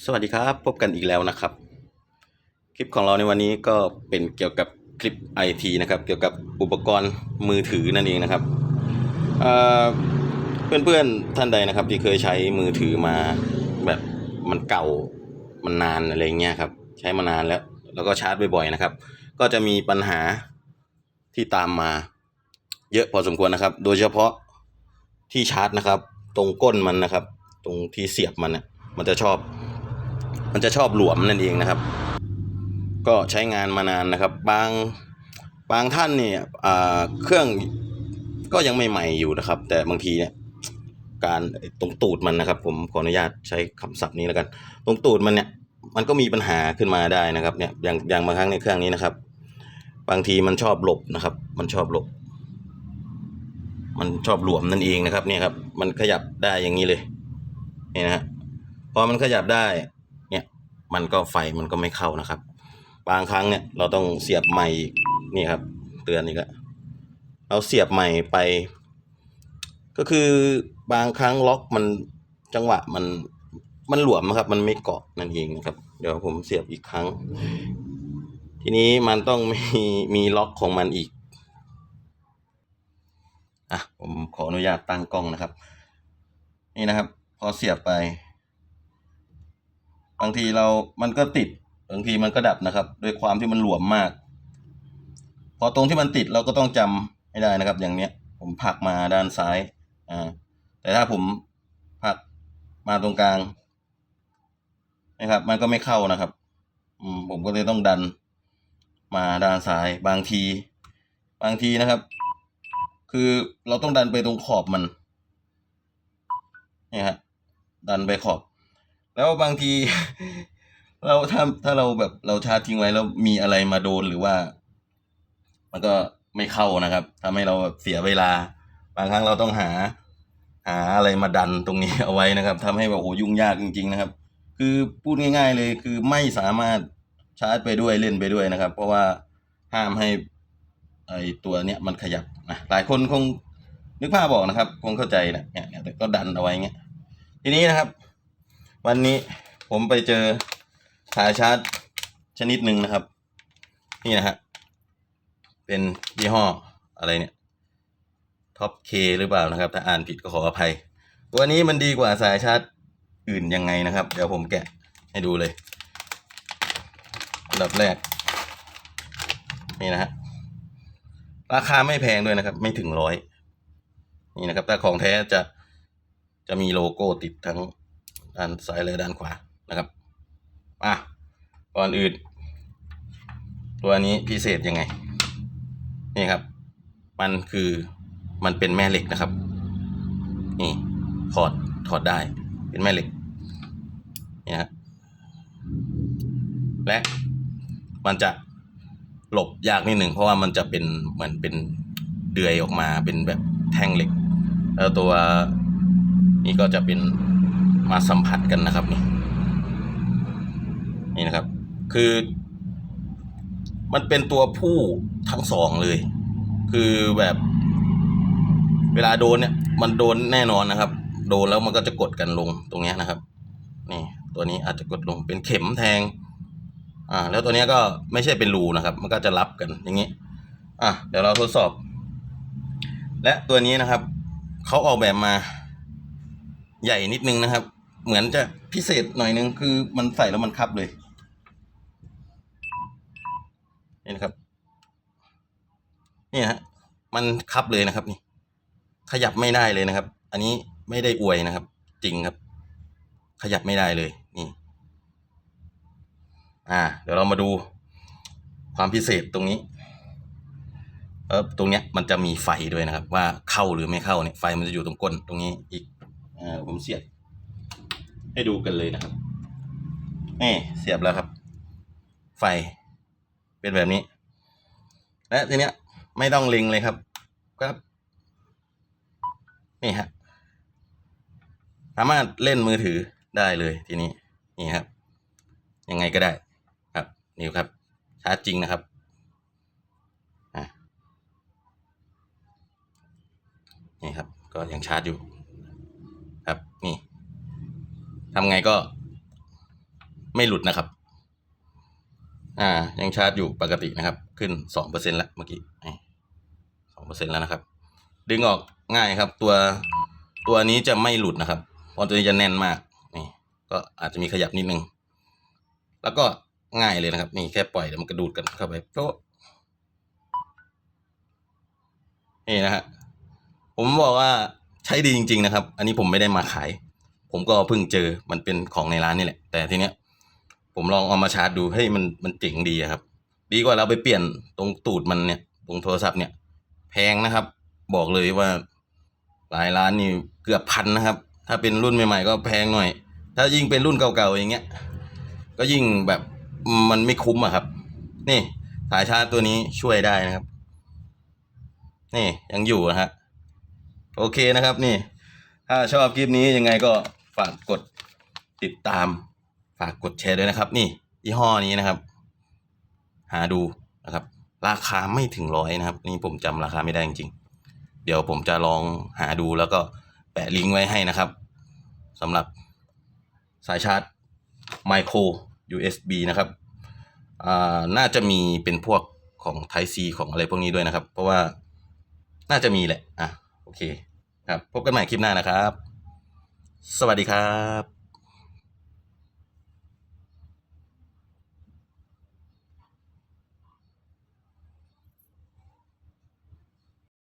สวัสดีครับพบกันอีกแล้วนะครับ คลิปของเราในวันนี้ก็เป็นเกี่ยวกับคลิปไอทีนะครับ เกี่ยวกับอุปกรณ์มือถือนั่นเองนะครับเอ่อเพื่อนๆท่านใดนะครับ ที่เคยใช้มือถือมาแบบมันเก่ามันนานอะไรเงี้ยครับ ใช้มานานแล้ว แล้วก็ชาร์จบ่อยๆนะครับ ก็จะมีปัญหาที่ตามมา เยอะพอสมควรนะครับ โดยเฉพาะที่ชาร์จนะครับ ตรงก้นมันนะครับ ตรงที่เสียบมันน่ะมันจะชอบ มันจะชอบหลวมนั่นเองนะครับ ก็ใช้งานมานานนะครับ บางบางท่านเนี่ยเครื่องก็ยังไม่ใหม่อยู่นะครับ แต่บางทีเนี่ยการตรงตูดมันนะครับ ผมขออนุญาตใช้คำศัพท์นี้แล้วกัน ตรงตูดมันเนี่ยมันก็มีปัญหาขึ้นมาได้นะครับเนี่ยอย่างอย่างบางครั้งในเครื่องนี้นะครับ บางทีมันชอบหลบนะครับ มันชอบหลบ มันชอบหลวมนั่นเองนะครับเนี่ยครับ มันขยับได้อย่างนี้เลยเนี่ยนะฮะพอมันขยับได้ มันก็ไฟมันก็ไม่เข้านะครับ บางครั้งเนี่ยเราต้องเสียบใหม่อีกนี่ครับ เตือนอีกแล้วเราเสียบใหม่ไป ก็คือบางครั้งล็อกมันจังหวะมันมันหลวมนะครับ มันไม่เกาะนั่นเองนะครับ เดี๋ยวผมเสียบอีกครั้ง ทีนี้มันต้องมีมีล็อกของมันอีกอะผมขออนุญาตตั้งกล้องนะครับ นี่นะครับ พอเสียบไป บางทีเรามันก็ติดบางทีมันก็ดับนะครับด้วยความที่มันหลวมมาก พอตรงที่มันติดเราก็ต้องจำให้ได้นะครับ อย่างเนี้ย ผมผักมาด้านซ้ายอ่าแต่ถ้าผมผักมาตรงกลางนะครับ มันก็ไม่เข้านะครับ อืมผมก็เลยต้องดันมาด้านซ้ายบางที บางทีนะครับ คือเราต้องดันไปตรงขอบมันนี่ฮะดันไปขอบ แล้วบางที เราถ้าถ้าเราแบบเราชาร์จทิ้งไว้แล้วมีอะไรมาโดนหรือว่า มันก็ไม่เข้านะครับทำให้เราแบบเสียเวลา บางครั้งเราต้องหา หาอะไรมาดันตรงนี้เอาไว้นะครับทำให้แบบโอ้โหยุ่งยากจริง ๆ นะครับ คือพูดง่าย ๆ เลยคือไม่สามารถชาร์จไปด้วยเล่นไปด้วยนะครับ เพราะว่าห้ามให้ไอตัวเนี้ยมันขยับนะหลายคนคงนึกภาพบอกนะครับ คงเข้าใจนะเนี่ยแต่ก็ดันเอาไว้เงี้ยทีนี้นะครับ วันนี้ผมไปเจอสายชาร์จชนิดหนึ่งนะครับ นี่นะฮะเป็นยี่ห้ออะไรเนี่ยท็อปเคหรือเปล่านะครับ ถ้าอ่านผิดก็ขออภัย ตัวนี้มันดีกว่าสายชาร์จอื่นยังไงนะครับ เดี๋ยวผมแกะให้ดูเลยอันดับแรก นี่นะฮะราคาไม่แพงด้วยนะครับ ไม่ถึงร้อยนี่นะครับ แต่ของแท้จะจะมีโลโก้ติดทั้ง ด้านซ้ายและด้านขวานะครับอะก่อนอื่น ตัวนี้พิเศษยังไง นี่ครับ มันคือมันเป็นแม่เหล็กนะครับ นี่ถอดถอดได้เป็นแม่เหล็กนี่ฮะและมันจะหลบยากนิดหนึ่งเพราะว่ามันจะเป็นเหมือนเป็นเดือยออกมาเป็นแบบแท่งเหล็ก แล้วตัวนี้ก็จะเป็น มาสัมผัสกันนะครับนี่นี่นะครับ คือ มันเป็นตัวผู้ทั้งสองเลย คือแบบเวลาโดนเนี่ย มันโดนแน่นอนนะครับ โดนแล้วมันก็จะกดกันลงตรงเนี้ยนะครับ นี่ ตัวนี้อาจจะกดลงเป็นเข็มแทง อ่า แล้วตัวเนี้ยก็ไม่ใช่เป็นรูนะครับ มันก็จะรับกันอย่างนี้ อะเดี๋ยวเราทดสอบ และตัวนี้นะครับเขาออกแบบมาใหญ่นิดนึงนะครับ เหมือนจะพิเศษหน่อยนึงคือมันใส่แล้วมันคับเลยนี่นะครับ นี่ฮะมันคับเลยนะครับ นี่ ขยับไม่ได้เลยนะครับ อันนี้ไม่ได้อวยนะครับ จริงครับ ขยับไม่ได้เลย นี่ อ่า เดี๋ยวเรามาดูความพิเศษตรงนี้ เออตรงเนี้ยมันจะมีไฟด้วยนะครับ ว่าเข้าหรือไม่เข้าเนี่ยไฟมันจะอยู่ตรงก้นตรงนี้อีกอ่าผมเสียบ ให้ดูกันเลยนะครับ นี่เสียบแล้วครับ ไฟเป็นแบบนี้ และทีเนี้ยไม่ต้องเล็งเลยครับก็นี่ฮะสามารถเล่นมือถือได้เลยทีนี้นี่ครับ ยังไงก็ได้ครับนี่ครับชาร์จจริงนะครับนี่ครับ ก็ยังชาร์จอยู่ ครับ นี่ ทำไงก็ไม่หลุดนะครับ อ่า ยังชาร์จอยู่ปกตินะครับ ขึ้นสองเปอร์เซ็นแล้วเมื่อกี้สองเปอร์เซ็นต์แล้วนะครับ ดึงออกง่ายครับ ตัวตัวนี้จะไม่หลุดนะครับเพราะตัวนี้จะแน่นมาก นี่ ก็อาจจะมีขยับนิดนึง แล้วก็ง่ายเลยนะครับ นี่แค่ปล่อยเดี๋ยวมันกระดูดกันเข้าไปโป๊ะนี่นะฮะผมบอกว่าใช้ดีจริง ๆ นะครับ อันนี้ผมไม่ได้มาขาย ผมก็เพิ่งเจอมันเป็นของในร้านนี่แหละ แต่ทีเนี้ยผมลองเอามาชาร์จดูเฮ้ยมันมันเจ๋งดีครับ ดีกว่าเราไปเปลี่ยนตรงตูดมันเนี่ย ตรงโทรศัพท์เนี่ย แพงนะครับ บอกเลยว่าหลายร้านนี่เกือบพันนะครับ ถ้าเป็นรุ่นใหม่ๆก็แพงหน่อย ถ้ายิ่งเป็นรุ่นเก่าๆอย่างเงี้ยก็ยิ่งแบบมันไม่คุ้มอะครับ นี่สายชาร์จตัวนี้ช่วยได้นะครับ นี่ยังอยู่นะฮะโอเคนะครับนี่ ถ้าชอบคลิปนี้ยังไงก็ ฝากกดติดตาม ฝากกดแชร์ด้วยนะครับ นี่ยี่ห้อนี้นะครับ หาดูนะครับ ราคาไม่ถึงร้อยนะครับ นี่ผมจำราคาไม่ได้จริงๆ เดี๋ยวผมจะลองหาดูแล้วก็แปะลิงก์ไว้ให้นะครับสำหรับสายชาร์จ Micro USB นะครับอ่าน่าจะมีเป็นพวกของ Type C ของอะไรพวกนี้ด้วยนะครับ เพราะว่าน่าจะมีแหละ อะ โอเค ครับ พบกันใหม่คลิปหน้านะครับ สวัสดีครับ